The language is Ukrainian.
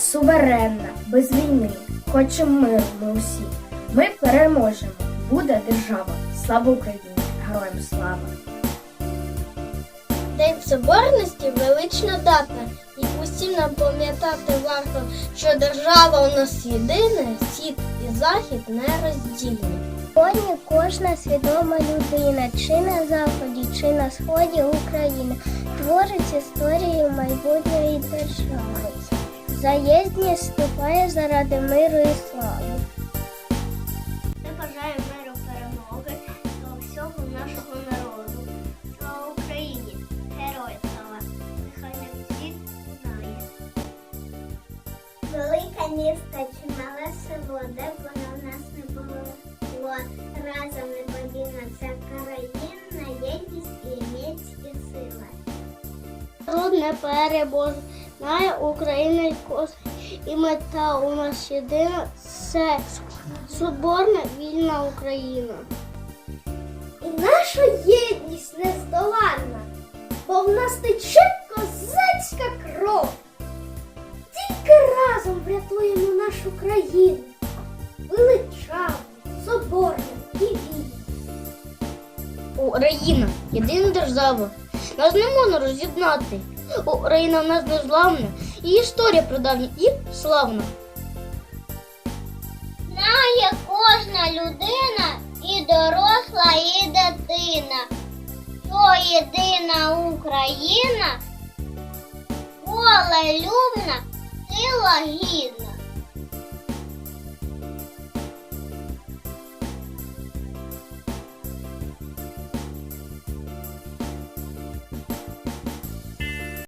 суверенна, без війни, хочемо миру ми усі. Ми переможемо, буде держава. Слава Україні! Героям слава! День Соборності велична дата, і усім нам пам'ятати варто, що держава у нас єдина, схід і захід нероздільні. Сьогодні кожна свідома людина, чи на заході, чи на сході України, творить історію майбутньої держави. За єдність ступає заради миру і слави. Я бажаю миру перемоги до всього нашого народу. Слава Україні! Герой слава! Нехай не всіх знає. Велике місто чи мале село, де б воно в нас не було. Разом неподільна вся країна, єдність і міць і сила. Народ не переборнає Україна кос, і мета у нас єдина це соборна вільна Україна. І наша єдність нездоланна, бо в нас тече козацька кров. Тільки разом врятуємо нашу країну, величавну, соборну і вільну. Україна єдина держава. Нас не можна роз'єднати. Україна в нас незламна, і історія прадавня і славна. Знає кожна людина, і доросла, і дитина. То єдина Україна, поле любна, сила гідна.